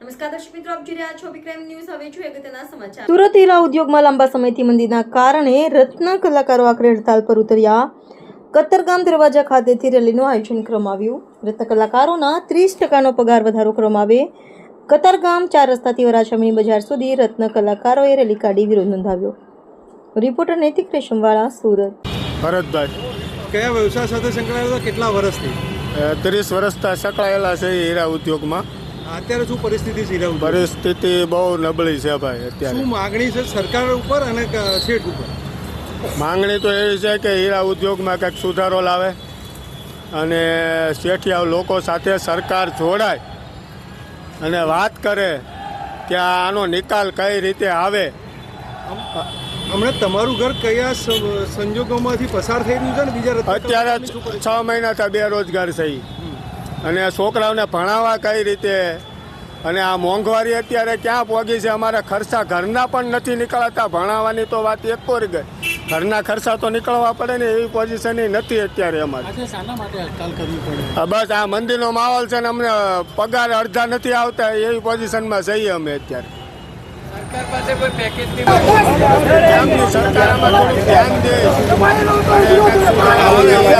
નમસ્કાર દર્શક મિત્રો આપ જોઈ રહ્યા છો વિક્રમ ન્યૂઝ. હવે જોઈએ અગત્યના સમાચાર. સુરત હીરા ઉદ્યોગમાં લાંબા સમયથી મંદીના કારણે રત્ન કલાકારો આખરે હડતાલ પર ઉતર્યા. કતરગામ દરવાજા ખાતેથી રેલીનું આયોજન કરવામાં આવ્યું. રત્ન કલાકારોના ત્રીસ ટકાનો પગાર વધારો કરવામાં આવે. કતારગામ ચાર રસ્તાથી વરાછામણી બજાર સુધી રત્ન કલાકારોએ રેલી કાઢી વિરોધ નોંધાવ્યો. રિપોર્ટર નૈતિક રેશમવાળા સુરત. ભરતભાઈ. કયા વ્યવસાય સાથે સંકળાયેલા કેટલા વર્ષથી? ત્રીસ વર્ષથી સંકળાયેલા છે એ હીરા ઉદ્યોગમાં. અત્યારે શું પરિસ્થિતિ છે પરિસ્થિતિ બહુ નબળી છે ભાઈ અત્યારે. શું માંગણી છે સરકાર ઉપર અને શેઠ ઉપર? માંગણી તો એવી છે કે હીરા ઉદ્યોગમાં કંઈક સુધારો લાવે અને શેઠિયા લોકો સાથે સરકાર જોડાય અને વાત કરે કે આનો નિકાલ કઈ રીતે આવે. હમણાં તમારું ઘર કયા સંજોગોમાંથી પસાર થઈ રહ્યું છે ને બીજા અત્યારે છ મહિના થયા બેરોજગાર થઈ અને છોકરાઓને ભણાવવા કઈ રીતે? અને આ મોંઘવારી અત્યારે ક્યાં પહોંચી છે? અમારા ખર્ચા ઘરના પણ નથી નીકળતા. ભણાવવાની તો વાત એક પર ગઈ. ઘરના ખર્ચા તો નીકળવા પડે ને એવી પોઝિશન નથી અત્યારે અમારે. બસ આ મંદિરનો માહોલ છે ને અમને પગાર અડધા નથી આવતા. એવી પોઝિશનમાં જઈએ અમે અત્યારે. સરકાર આમાં થોડું